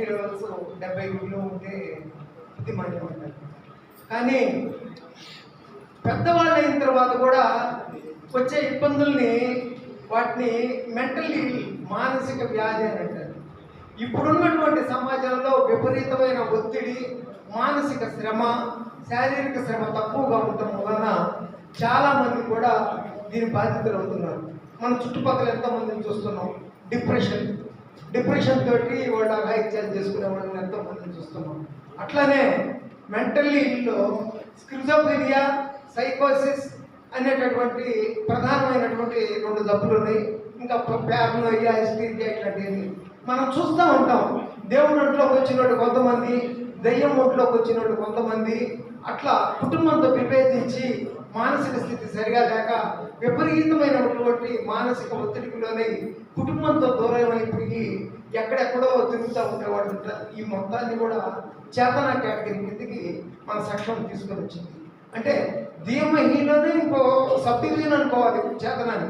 Madam రోజు డెబ్బై below ఉంటే బుద్ధిమాన్యం అంటారు కానీ పెద్దవాళ్ళు అయిన తర్వాత కూడా వచ్చే ఇబ్బందుల్ని వాటిని మెంటల్లీ మానసిక వ్యాధి అని అంటారు. ఇప్పుడున్నటువంటి సమాజంలో విపరీతమైన ఒత్తిడి మానసిక శ్రమ శారీరక శ్రమ తక్కువగా ఉండటం వలన చాలామంది కూడా దీని బాధితులు అవుతున్నారు మన చుట్టుపక్కల ఎంతోమందిని చూస్తున్నాం? డిప్రెషన్ డిప్రెషన్ తోటి వాళ్ళు అఘాయిత్యాలు చేసుకునే వాళ్ళని ఎంతోమందిని చూస్తున్నాం. అట్లానే మెంటల్లీలో స్క్రిజోఫీనియా సైకోసిస్ అనేటటువంటి ప్రధానమైనటువంటి రెండు జబ్బులు ఉన్నాయి. ఇంకా ప్యారనోయియా హిస్టీరియా ఇట్లాంటివి మనం చూస్తూ ఉంటాం. దేవుడి ఒంట్లోకి వచ్చినట్టు కొంతమంది దయ్యం ఒంట్లోకి వచ్చినట్టు కొంతమంది అట్లా కుటుంబంతో విభేదించి మానసిక స్థితి సరిగా లేక విపరీతమైనటువంటి మానసిక ఒత్తిడికి కుటుంబంతో దూరం అయిపోయి ఎక్కడెక్కడో తిరుగుతూ ఉండేవాడు ఉంటారు ఈ మొత్తాన్ని కూడా చేతన కేటగిరీ కిందకి మన సక్షం తీసుకొని వచ్చింది. అంటే ధీమహీలోనే ఇంకో సబ్ డివిజన్ అనుకోవాలి చేతనాన్ని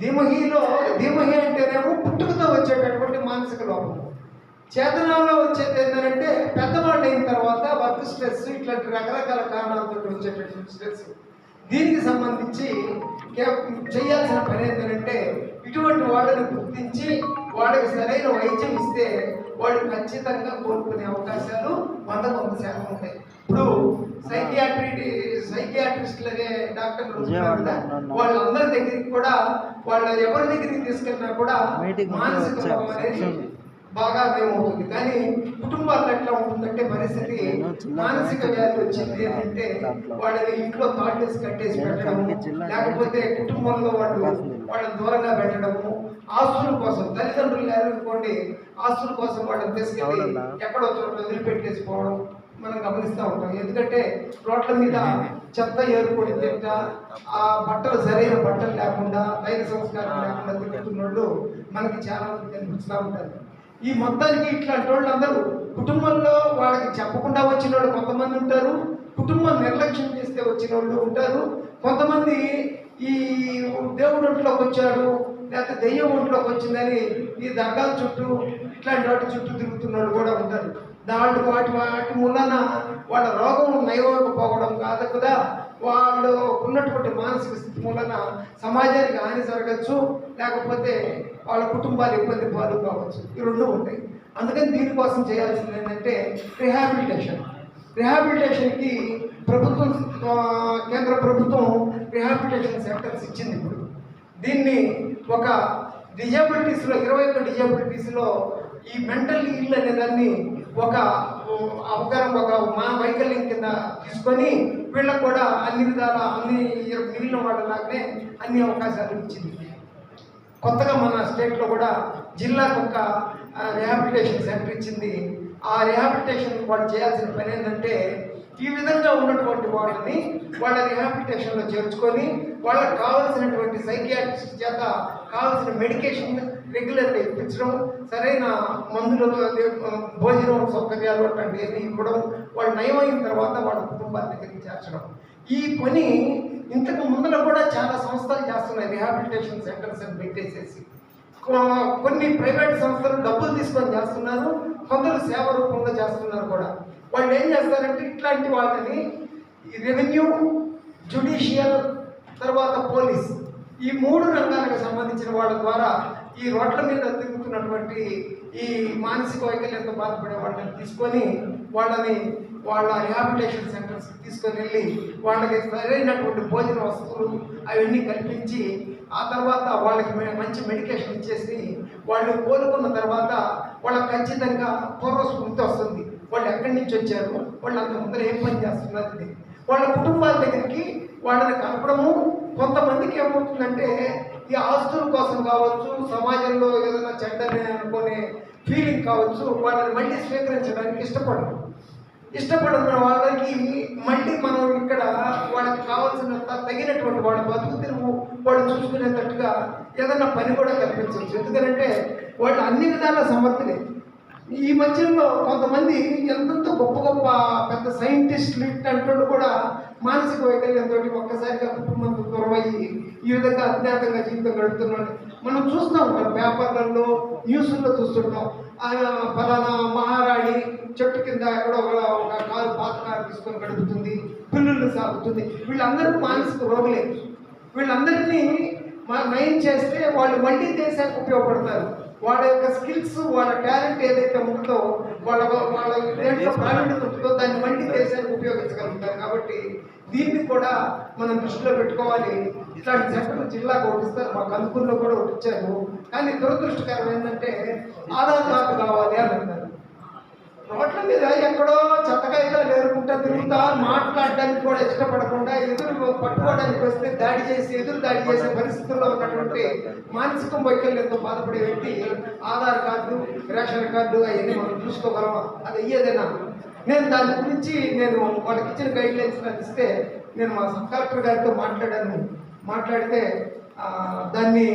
ధీమహీలో ధీమహి అంటేనేమో పుట్టుకతో వచ్చేటటువంటి మానసిక లోపం. చేతనంలో వచ్చేది ఏంటంటే పెద్దవాళ్ళు అయిన తర్వాత వర్క్ స్ట్రెస్ ఇట్లాంటి రకరకాల కారణాలతో వచ్చేటటువంటి స్ట్రెస్. దీనికి సంబంధించి చేయాల్సిన పని ఏంటంటే ఇటువంటి వాళ్ళని గుర్తించి వాళ్ళకి సరైన వైద్యం ఇస్తే వాళ్ళు ఖచ్చితంగా కోలుకునే అవకాశాలు వంద వంద శాతం ఉంటాయి. ఇప్పుడు సైకియాట్రీ సైకియాట్రిస్టులనే డాక్టర్లు ఉన్నారు కదా, వాళ్ళందరి దగ్గరికి కూడా వాళ్ళ ఎవరి దగ్గరికి తీసుకెళ్ళినా కూడా మానసిక అనేది. బాగా ఉంటుంది కానీ కుటుంబాల్లో ఎట్లా ఉంటుందంటే పరిస్థితి మానసిక వ్యాధి వచ్చింది అంటే వాళ్ళని ఇంట్లో తాటేసి కట్టేసి పెట్టడము లేకపోతే కుటుంబంలో వాళ్ళు వాళ్ళని దూరంగా పెట్టడము ఆస్తుల కోసం తల్లిదండ్రులు లేరనుకోండి ఆస్తుల కోసం వాళ్ళని తీసుకెళ్ళి ఎక్కడో చోట వదిలిపెట్టేసి పోవడం మనం గమనిస్తూ ఉంటాం. ఎందుకంటే రోడ్ల మీద చెత్త ఏర్పడి తింటా ఆ బట్టలు సరైన బట్టలు లేకుండా దైన సంస్కారం లేకుండా తిరుగుతున్నోళ్ళు మనకి చాలా మంది కనిపిస్తూ ఉంటారు. ఈ మొత్తానికి ఇట్లాంటి వాళ్ళు అందరూ కుటుంబంలో వాళ్ళకి చెప్పకుండా వచ్చిన వాళ్ళు కొంతమంది ఉంటారు కుటుంబం నిర్లక్ష్యం చేస్తే వచ్చిన వాళ్ళు ఉంటారు. కొంతమంది ఈ దేవుడు ఒంట్లోకి వచ్చాడు లేకపోతే దెయ్యం ఒంట్లోకి వచ్చిందని ఈ దగ్గాల చుట్టూ ఇట్లాంటి వాటి చుట్టూ తిరుగుతున్న వాళ్ళు కూడా ఉంటారు. దాంట్లో వాటి వాటి మూలన వాళ్ళ రోగం నయమైపోవడం కాదు కదా. వాళ్ళు ఉన్నటువంటి మానసిక స్థితి మూలన సమాజానికి హాని జరగచ్చు లేకపోతే వాళ్ళ కుటుంబాలు ఇబ్బంది పాలు కావచ్చు. ఈ రెండు ఉంటాయి. అందుకని దీనికోసం చేయాల్సింది ఏంటంటే రిహాబిలిటేషన్ రిహాబిలిటేషన్కి ప్రభుత్వం కేంద్ర ప్రభుత్వం రిహాబిలిటేషన్ సెంటర్స్ ఇచ్చింది ఇప్పుడు. దీన్ని ఒక డిజబిలిటీస్లో ఇరవై ఒక్క డిజబిలిటీస్లో ఈ మెంటల్ ఇల్ అనే దాన్ని ఒక అవగాహన ఒక మా వైకల్యం కింద తీసుకొని వీళ్ళకు కూడా అన్ని విధాల అన్ని మిగిలిన వాళ్ళలాగానే అన్ని అవకాశాలు ఇచ్చింది. కొత్తగా మన స్టేట్లో కూడా జిల్లాకు ఒక రిహాబిలిటేషన్ సెంటర్ ఇచ్చింది. ఆ రిహాబిలిటేషన్ వాళ్ళు చేయాల్సిన పని ఏంటంటే ఈ విధంగా ఉన్నటువంటి వాళ్ళని వాళ్ళ రిహాబిలిటేషన్లో చేర్చుకొని వాళ్ళకి కావాల్సినటువంటి సైకియాట్రిస్ట్ చేత కావాల్సిన మెడికేషన్ రెగ్యులర్గా ఇప్పించడం సరైన మందులు భోజనం సౌకర్యాలు అట్లాంటివన్నీ ఇవ్వడం వాళ్ళు నయమైన తర్వాత వాళ్ళ కుటుంబాన్ని దగ్గరికి చేర్చడం. ఈ పని ఇంతకు ముందులో కూడా చాలా సంస్థలు చేస్తున్నాయి. రిహాబిలిటేషన్ సెంటర్స్ అని పెట్టేసేసి. కొన్ని ప్రైవేట్ సంస్థలు డబ్బులు తీసుకొని చేస్తున్నారు కొందరు సేవ రూపంలో చేస్తున్నారు కూడా. వాళ్ళు ఏం చేస్తారంటే ఇట్లాంటి వాళ్ళని రెవెన్యూ జ్యుడిషియల్ తర్వాత పోలీస్ ఈ మూడు రంగాలకు సంబంధించిన వాళ్ళ ద్వారా ఈ రోడ్ల మీద తిరుగుతున్నటువంటి ఈ మానసిక వైకల్యంతో బాధపడే వాళ్ళని తీసుకొని వాళ్ళని వాళ్ళ రిహాబిలిటేషన్ సెంటర్స్ తీసుకొని వెళ్ళి వాళ్ళకి సరైనటువంటి భోజన వస్తువులు అవన్నీ కల్పించి ఆ తర్వాత వాళ్ళకి మంచి మెడికేషన్ ఇచ్చేసి వాళ్ళు కోలుకున్న తర్వాత వాళ్ళకి ఖచ్చితంగా పూర్వస్మృతి వస్తుంది. వాళ్ళు ఎక్కడి నుంచి వచ్చారు? వాళ్ళు అంత ముందర ఏం పని చేస్తున్నది వాళ్ళ కుటుంబాల దగ్గరికి వాళ్ళని కలపడము కొంతమందికి ఏమవుతుందంటే ఈ ఆస్తుల కోసం కావచ్చు సమాజంలో ఏదైనా చెడ్డని అనుకునే ఫీలింగ్ కావచ్చు వాళ్ళని మళ్ళీ స్వీకరించడానికి ఇష్టపడరు. ఇష్టపడుతున్న వాళ్ళకి మళ్ళీ మనం ఇక్కడ వాళ్ళకి కావాల్సినంత తగినటువంటి వాళ్ళ బతుకు తెరువు వాళ్ళు చూసుకునేటట్టుగా ఏదైనా పని కూడా కల్పించవచ్చు. ఎందుకంటే వాళ్ళు అన్ని విధాల సమర్థులే. ఈ మధ్యలో కొంతమంది ఎంతో గొప్ప గొప్ప పెద్ద సైంటిస్టులు ఇట్లాంటి కూడా మానసిక వైకల్యంతో ఒక్కసారిగా కుటుంబంతో దూరం అయ్యి ఈ విధంగా అజ్ఞాతంగా జీవితం గడుపుతున్నాడు. మనం చూస్తూ ఉంటాం పేపర్లలో న్యూస్లో చూస్తుంటాం. ఆ ఫలానా మహారాణి చెట్టు కింద ఎక్కడో ఒక కారు పాత కారు తీసుకొని గడుపుతుంది పిల్లల్ని సాగుతుంది. వీళ్ళందరూ మానసిక రోగులే. వీళ్ళందరినీ నయం చేస్తే వాళ్ళు మళ్ళీ దేశానికి ఉపయోగపడతారు. వాళ్ళ యొక్క స్కిల్స్ వాళ్ళ టాలెంట్ ఏదైతే ఉంటుందో వాళ్ళ వాళ్ళ ప్రావీణ్యత ఉంటుందో దాన్ని ఉపయోగించగలుగుతారు కాబట్టి దీన్ని కూడా మనం దృష్టిలో పెట్టుకోవాలి. ఇట్లాంటి సెంటర్ జిల్లాకు ఒకటిస్తారు మా కందుకూరులో కూడా ఒకటిచ్చారు కానీ దురదృష్టకరం ఏంటంటే ఆధార్ కార్డు కావాలి అని అన్నారు. రోడ్ల మీద ఎక్కడో చెత్తకాయగా లేరుకుంటా తిరుగుతా మాట్లాడడానికి కూడా ఇష్టపడకుండా ఎదురు పట్టుకోవడానికి వస్తే దాడి చేసి ఎదురు దాడి చేసే పరిస్థితుల్లో ఉన్నటువంటి మానసిక వైకల్యంతో బాధపడే వ్యక్తి ఆధార్ కార్డు రేషన్ కార్డు అవన్నీ మనం చూసుకోగలం అది అయ్యేదేనా? నేను దాని గురించి నేను వాళ్ళకి ఇచ్చిన గైడ్ లైన్స్ నాకు ఇస్తే నేను మా సబ్ కలెక్టర్ గారితో మాట్లాడాను. మాట్లాడితే దాన్ని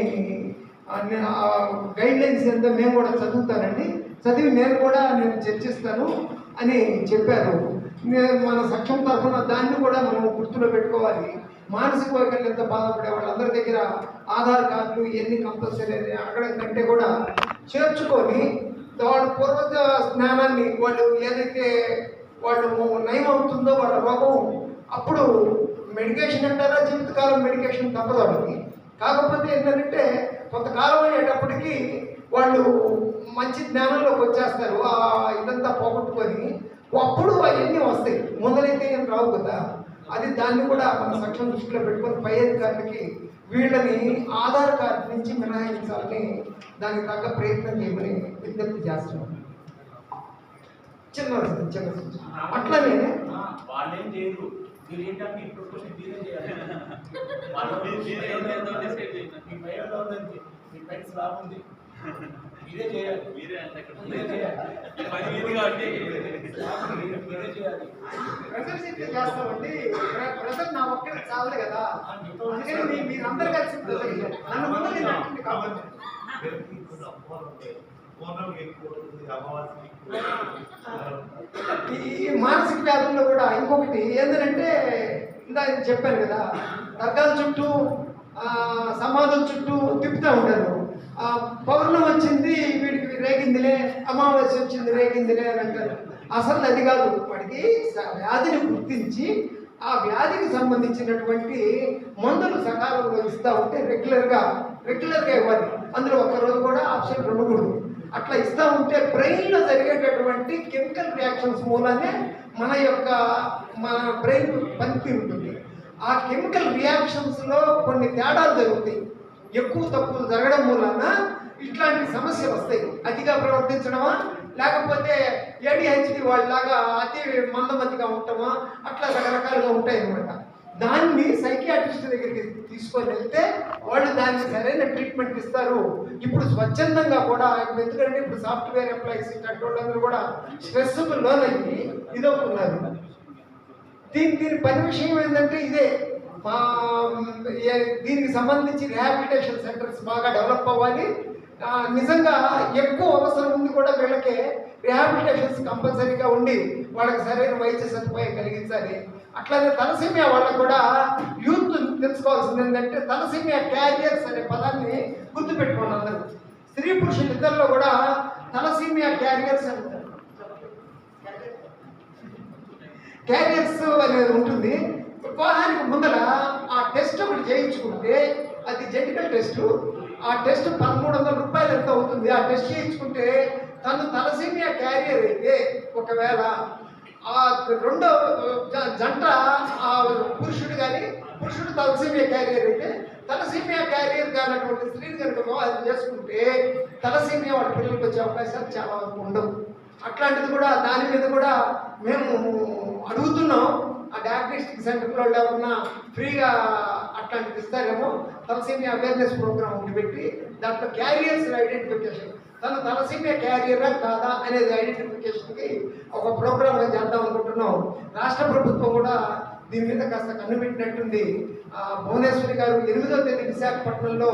నేను ఆ గైడ్ లైన్స్ ఏంటో మేము కూడా చదువుతానండి చదివి నేను కూడా నేను చర్చిస్తాను అని చెప్పారు. నేను మన సక్షం తరఫున దాన్ని కూడా మనం గుర్తులో పెట్టుకోవాలి. మానసిక వైకల్యంతో బాధపడే వాళ్ళందరి దగ్గర ఆధార్ కార్డులు ఇవన్నీ కంపల్సరీ అని అడగడం కంటే కూడా చేర్చుకొని వాళ్ళ పూర్వజ స్నానాన్ని వాళ్ళు ఏదైతే వాళ్ళు నయం అవుతుందో వాళ్ళ రోగం అప్పుడు మెడికేషన్ అంటారా? జీవితకాలం మెడికేషన్ తప్పదు వాళ్ళకి. కాకపోతే ఏంటంటే కొంతకాలం అయ్యేటప్పటికి వాళ్ళు మంచి జ్ఞానంలోకి వచ్చేస్తారు ఆ ఇదంతా పోగొట్టుకొని. అప్పుడు అవన్నీ వస్తాయి. ముందరైతే ఏం రావు కదా. అది దాన్ని కూడా మన సక్షం దృష్టిలో పెట్టుకొని పై అధికారులకి వీళ్ళని ఆధార్ కార్డు నుంచి మినహాయించాలని దానికి తగ్గ ప్రయత్నం చేయమని విజ్ఞప్తి చేస్తున్నాం. చిన్న చిన్న అట్లనే వాళ్ళేం చేయరు. మీరు ఏంటంటే మీ పైన ఉందండి మీ పైన స్లాబ్ మీరే చేయాలి. మీరే అంటే ఇక్కడ మీరే చేయాలి. ఈ పని మీది కాబట్టి స్లాబ్ మీరే మీరే చేయాలి. ప్రెజర్ అయితే చేస్తామండి. ప్ర- ప్రెజర్ నా ఒక్కరికి చాలదు కదా. అందుకని మీ మీరందరూ కలిసి. నన్ను ముందు నేను అంటుంది కాబట్టి. ఈ మానసిక వ్యాధుల్లో కూడా ఇంకొకటి ఏంటంటే ఇందాక చెప్పాను కదా దర్గాల చుట్టూ ఆ, సమాధుల చుట్టూ తిప్పుతూ ఉంటారు. ఆ, వచ్చింది వీడికి రేగిందిలే అమావాస్య వచ్చింది రేగిందిలే అని అంటారు. అసలు అది కాదు వాడికి వ్యాధిని గుర్తించి ఆ వ్యాధికి సంబంధించినటువంటి మందులు సకాలంలో ఇస్తూ ఉంటే రెగ్యులర్గా రెగ్యులర్గా ఇవ్వాలి. అందులో ఒక రోజు కూడా ఆప్షన్ ఉండకూడదు. అట్లా ఇస్తూ ఉంటే బ్రెయిన్లో జరిగేటటువంటి కెమికల్ రియాక్షన్స్ మూలానే మన యొక్క మన బ్రెయిన్ పనితీరు ఉంటుంది ఆ కెమికల్ రియాక్షన్స్లో కొన్ని తేడాలు జరుగుతాయి. ఎక్కువ తప్పులు జరగడం మూలన ఇట్లాంటి సమస్యలు వస్తాయి. అతిగా ప్రవర్తించడమా? లేకపోతే ఏడిహెచ్డి వాళ్ళలాగా అతి మందమతిగా ఉండటమా అట్లా రకరకాలుగా ఉంటాయి అన్నమాట దాన్ని సైకియాట్రిస్ట్ దగ్గరికి తీసుకొని వెళ్తే వాళ్ళు దానికి సరైన ట్రీట్మెంట్ ఇస్తారు. ఇప్పుడు స్వచ్ఛందంగా కూడా ఎందుకంటే ఇప్పుడు సాఫ్ట్వేర్ ఎంప్లాయీస్ ఇట్లాంటి వాళ్ళందరూ కూడా స్ట్రెస్కు లోనయ్యి ఇదవుతున్నారు దీని దీని పని విషయం ఏంటంటే ఇదే. దీనికి సంబంధించి రిహాబిలిటేషన్ సెంటర్స్ బాగా డెవలప్ అవ్వాలి. నిజంగా ఎక్కువ అవసరం ఉంది కూడా వీళ్ళకి రిహాబిలిటేషన్స్ కంపల్సరీగా ఉండి వాళ్ళకి సరైన వైద్య సదుపాయం కలిగించాలి. అట్లానే తలసీమియా వాళ్ళకు కూడా యూత్ తెలుసుకోవాల్సింది ఏంటంటే తలసీమియా క్యారియర్స్ అనే పదాన్ని గుర్తుపెట్టుకోండి అందరూ. స్త్రీ పురుషులు ఇద్దరిలో కూడా తలసీమియా క్యారియర్స్ అంటారు క్యారియర్స్ అనేది ఉంటుంది వివాహానికి ముందర ఆ టెస్ట్ ఒకటి చేయించుకుంటే అది జెంటికల్ టెస్ట్. ఆ టెస్ట్ పదమూడు వందల రూపాయలు ఎంత అవుతుంది? ఆ టెస్ట్ చేయించుకుంటే తను తలసీమియా క్యారియర్ అయితే ఒకవేళ ఆ రెండో జ- జంట ఆ పురుషుడు కానీ పురుషుడు తలసీమియా క్యారియర్ అయితే తలసీమియా క్యారియర్ కానటువంటి స్త్రీని కనుక అది చేసుకుంటే తలసీమియా వాళ్ళ పిల్లలకు వచ్చే అవకాశాలు చాలా వరకు ఉండవు. అట్లాంటిది కూడా దాని మీద కూడా మేము అడుగుతున్నాం. ఆ డయాగ్నోస్టిక్ సెంటర్లో ఎవరన్నా ఫ్రీగా అట్లాంటిది ఇస్తారేమో తలసీమియా అవేర్నెస్ ప్రోగ్రామ్ ఒకటి పెట్టి దాంట్లో క్యారియర్స్ ఐడెంటిఫికేషన్ తన తలసీమియా క్యారియరా కాదా అనేది ఐడెంటిఫికేషన్కి ఒక ప్రోగ్రామ్ చేద్దాం అనుకుంటున్నాం. రాష్ట్ర ప్రభుత్వం కూడా దీని మీద కాస్త కన్నుపెట్టినట్టుంది ఆ, భువనేశ్వరి గారు ఎనిమిదో తేదీ విశాఖపట్నంలో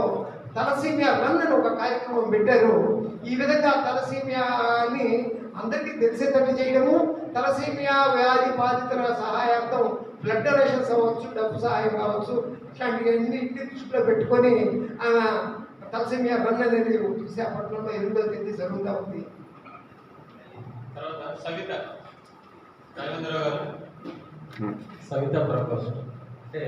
తలసీమియా రన్ అని ఒక కార్యక్రమం పెట్టారు. ఈ విధంగా తలసీమియాని అందరికీ తెలిసేటట్టు చేయడము తలసీమియా వ్యాధి బాధితుల సహాయ బ్లడ్ డొనేషన్స్ అవ్వచ్చు డబ్బు సహాయం కావచ్చు ఇట్లాంటివన్నీ దృష్టిలో పెట్టుకొని ఆమె తలసేమియా రన్ అనేది విశాఖపట్నంలో ఎనిమిదో తేదీ జరుగుతూ ఉంది. తర్వాత సవిత సవిత ప్రపోజ్. అంటే